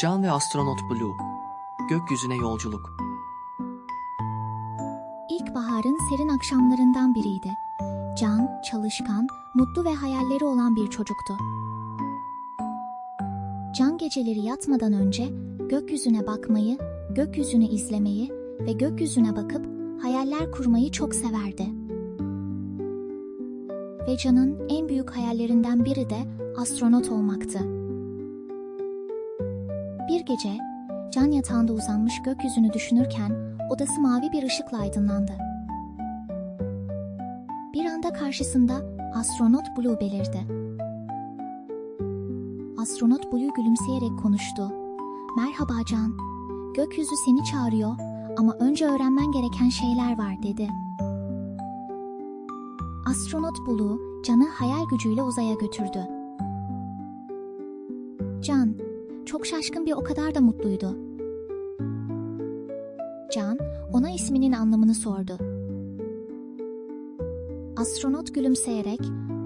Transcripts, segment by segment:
Can ve astronot Blue. Gökyüzüne yolculuk. İlkbaharın serin akşamlarından biriydi. Can, çalışkan, mutlu ve hayalleri olan bir çocuktu. Can geceleri yatmadan önce gökyüzüne bakmayı, gökyüzünü izlemeyi ve gökyüzüne bakıp hayaller kurmayı çok severdi. Ve Can'ın en büyük hayallerinden biri de astronot olmaktı. Bir gece Can yatağında uzanmış gökyüzünü düşünürken odası mavi bir ışıkla aydınlandı. Bir anda karşısında astronot Blue belirdi. Astronot Blue gülümseyerek konuştu. Merhaba Can. Gökyüzü seni çağırıyor ama önce öğrenmen gereken şeyler var dedi. Astronot Blue Can'ı hayal gücüyle uzaya götürdü. Can, çok şaşkın bir o kadar da mutluydu. Can, ona isminin anlamını sordu. Astronot gülümseyerek,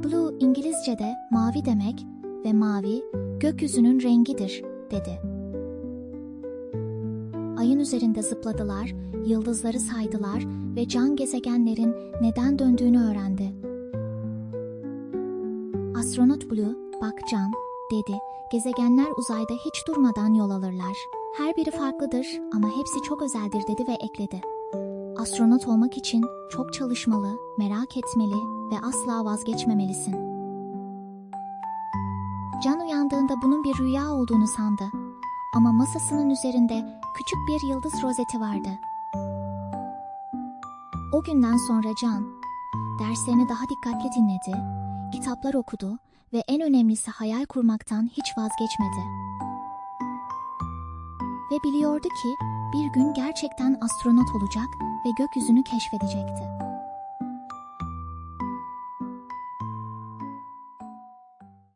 Blue İngilizce'de mavi demek ve mavi gökyüzünün rengidir, dedi. Ayın üzerinde zıpladılar, yıldızları saydılar ve can gezegenlerin neden döndüğünü öğrendi. Astronot Blue, bak Can, dedi. Gezegenler uzayda hiç durmadan yol alırlar. Her biri farklıdır ama hepsi çok özeldir dedi ve ekledi. Astronot olmak için çok çalışmalı, merak etmeli ve asla vazgeçmemelisin. Can uyandığında bunun bir rüya olduğunu sandı. Ama masasının üzerinde küçük bir yıldız rozeti vardı. O günden sonra Can, derslerini daha dikkatli dinledi, kitaplar okudu ve en önemlisi hayal kurmaktan hiç vazgeçmedi. Ve biliyordu ki bir gün gerçekten astronot olacak ve gökyüzünü keşfedecekti.